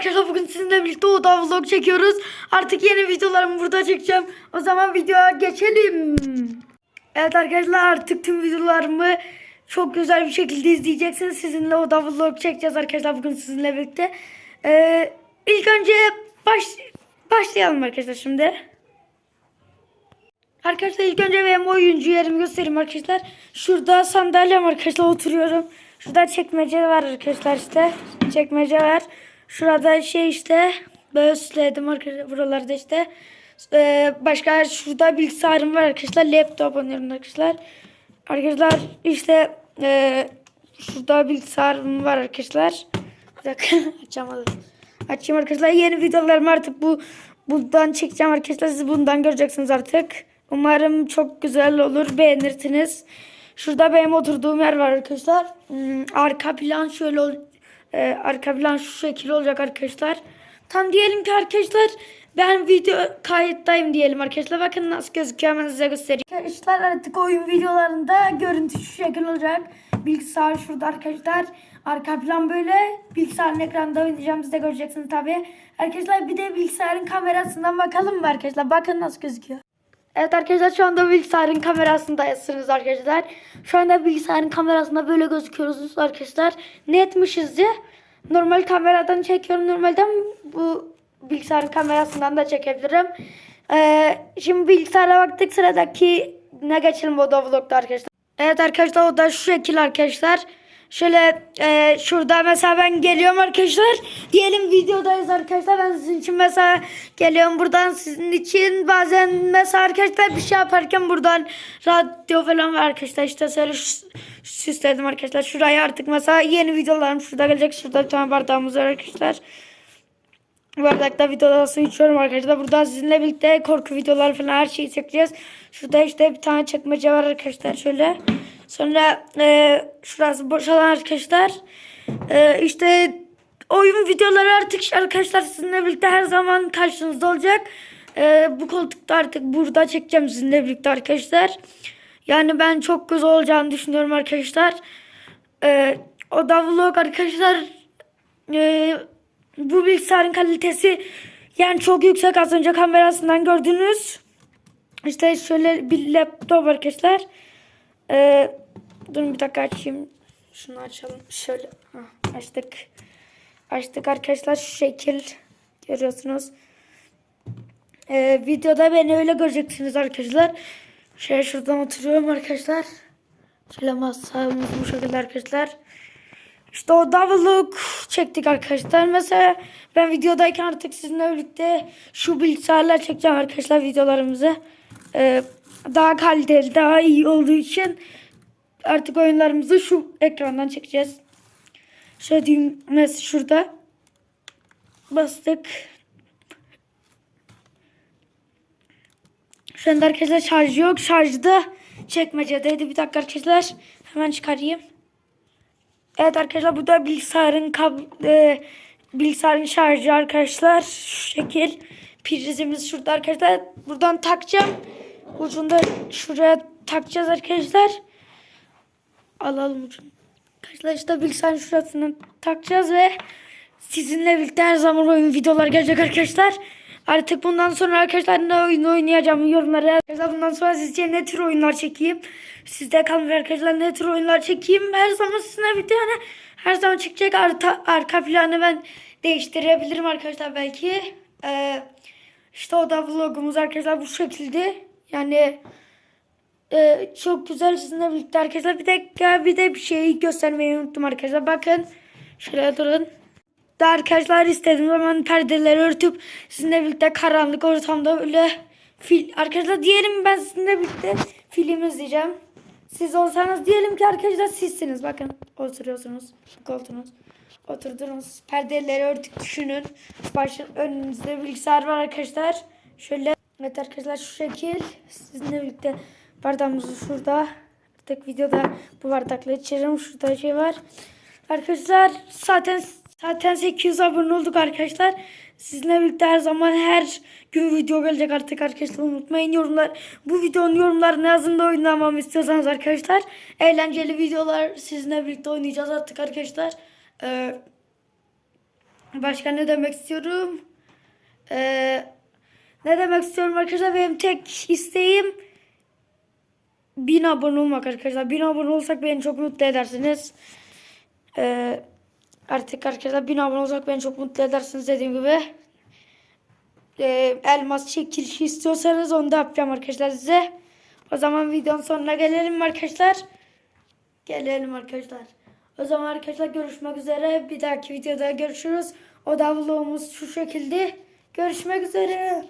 arkadaşlar bugün sizinle birlikte Oda vlog çekiyoruz. Artık yeni videolarımı burada çekeceğim. O zaman videoya geçelim. Evet arkadaşlar artık tüm videolarımı çok güzel bir şekilde izleyeceksiniz. Sizinle Oda vlog çekeceğiz arkadaşlar bugün sizinle birlikte. Ee, ilk önce baş, başlayalım arkadaşlar şimdi. Arkadaşlar ilk önce benim oyuncu yerimi göstereyim arkadaşlar. Şurada sandalyem arkadaşlar oturuyorum. Şurada çekmece var arkadaşlar işte. Çekmece var. Şurada şey işte. Böyle süsledim arkadaşlar buralarda işte. Ee, başka şurada bilgisayarım var arkadaşlar. Laptop oynuyorum arkadaşlar. Arkadaşlar işte e, şurada bilgisayarım var arkadaşlar. Bir dakika açamadım. Açayım arkadaşlar. Yeni videolarımı artık bu bundan çekeceğim arkadaşlar. Siz bundan göreceksiniz artık. Umarım çok güzel olur. Beğenirsiniz. Şurada benim oturduğum yer var arkadaşlar. Hmm, arka plan şöyle e, arka plan şu şekil olacak arkadaşlar. Tam diyelim ki arkadaşlar ben video kayıttayım diyelim arkadaşlar. Bakın nasıl gözüküyor hemen size göstereyim. Arkadaşlar artık oyun videolarında görüntü şu şekil olacak. Bilgisayar şurada arkadaşlar. Arka plan böyle. Bilgisayarın ekranda oynayacağım. Siz de göreceksiniz tabii. Arkadaşlar bir de bilgisayarın kamerasından bakalım mı arkadaşlar? Bakın nasıl gözüküyor. Evet arkadaşlar şu anda bilgisayarın kamerasındayız arkadaşlar. Şu anda bilgisayarın kamerasında böyle gözüküyoruz arkadaşlar. Netmişizce. Normal kameradan çekiyorum. Normalden bu bilgisayarın kamerasından da çekebilirim. Ee, şimdi bilgisayara baktık sıradaki ne geçelim o da vlogda arkadaşlar. Evet arkadaşlar o da şu şekil arkadaşlar. Şöyle e, şurada mesela ben geliyorum arkadaşlar. Diyelim videodayız arkadaşlar. Ben sizin için mesela geliyorum buradan sizin için. Bazen mesela arkadaşlar bir şey yaparken buradan radyo falan var arkadaşlar. İşte şöyle sü- süsledim arkadaşlar. Şuraya artık mesela yeni videolarım şurada gelecek. Şurada bir tane bardağımız var arkadaşlar. Bardakta videolar su içiyorum arkadaşlar. Burada sizinle birlikte korku videoları falan her şeyi çekeceğiz. Şurada işte bir tane çekmece var arkadaşlar şöyle. Sonra e, şurası boşalan arkadaşlar. E, işte oyun videoları artık arkadaşlar sizinle birlikte her zaman karşınızda olacak. E, bu koltukta artık burada çekeceğim sizinle birlikte arkadaşlar. Yani ben çok güzel olacağını düşünüyorum arkadaşlar. E, o da vlog arkadaşlar. E, bu bilgisayarın kalitesi yani çok yüksek az önce kamerasından gördünüz. İşte şöyle bir laptop arkadaşlar. Ee, durun bir dakika açayım. Şunu açalım. Şöyle Hah, açtık. Açtık arkadaşlar şu şekil görüyorsunuz. Ee, videoda beni öyle göreceksiniz arkadaşlar. Şöyle şuradan oturuyorum arkadaşlar. Şöyle masamız bu şekilde arkadaşlar. İşte o double look çektik arkadaşlar. Mesela ben videodayken artık sizinle birlikte şu bilgisayarla çekeceğim arkadaşlar videolarımızı. Ee, daha kaliteli, daha iyi olduğu için artık oyunlarımızı şu ekrandan çekeceğiz. Şöyle düğmesi şurada. Bastık. Şu anda arkadaşlar şarj yok. Şarjı da çekmecedeydi. Bir dakika arkadaşlar. Hemen çıkarayım. Evet arkadaşlar bu da bilgisayarın kab e, bilgisayarın şarjı arkadaşlar. Şu şekil. Prizimiz şurada arkadaşlar. Buradan takacağım. Ucunda şuraya takacağız arkadaşlar. Alalım ucunu. Arkadaşlar işte bilgisayarın şurasını takacağız ve sizinle birlikte her zaman oyun videolar gelecek arkadaşlar. Artık bundan sonra arkadaşlar ne oyun oynayacağım yorumlara. Arkadaşlar bundan sonra sizce ne tür oyunlar çekeyim. Sizde kalmıyor arkadaşlar ne tür oyunlar çekeyim. Her zaman sizinle birlikte yani her zaman çıkacak arka, arka planı ben değiştirebilirim arkadaşlar belki. Ee, işte o da vlogumuz arkadaşlar bu şekilde. Yani ee, çok güzel sizinle birlikte arkadaşlar. Bir dakika bir de bir şeyi göstermeyi unuttum arkadaşlar. Bakın şöyle durun. Da arkadaşlar istediğim zaman perdeleri örtüp sizinle birlikte karanlık ortamda böyle fil arkadaşlar diyelim ben sizinle birlikte film izleyeceğim. Siz olsanız diyelim ki arkadaşlar sizsiniz. Bakın oturuyorsunuz. Koltuğunuz. Oturdunuz. Perdeleri örtük düşünün. Başın önünüzde bilgisayar var arkadaşlar. Şöyle evet arkadaşlar şu şekil sizinle birlikte bardağımızı şurada. Artık videoda bu bardakla içerim. Şurada şey var. Arkadaşlar zaten zaten 800 abone olduk arkadaşlar. Sizinle birlikte her zaman her gün video gelecek artık arkadaşlar unutmayın yorumlar. Bu videonun yorumlarını yazın da oynamamı istiyorsanız arkadaşlar. Eğlenceli videolar sizinle birlikte oynayacağız artık arkadaşlar. Ee, Başka ne demek istiyorum? Ee, ne demek istiyorum arkadaşlar? Benim tek isteğim bin abone olmak arkadaşlar. Bin abone olsak beni çok mutlu edersiniz. Ee, artık arkadaşlar bin abone olsak beni çok mutlu edersiniz dediğim gibi. Ee, elmas çekilişi istiyorsanız onu da yapacağım arkadaşlar size. O zaman videonun sonuna gelelim arkadaşlar. Gelelim arkadaşlar. O zaman arkadaşlar görüşmek üzere. Bir dahaki videoda görüşürüz. O da vlogumuz şu şekilde. Görüşmek üzere.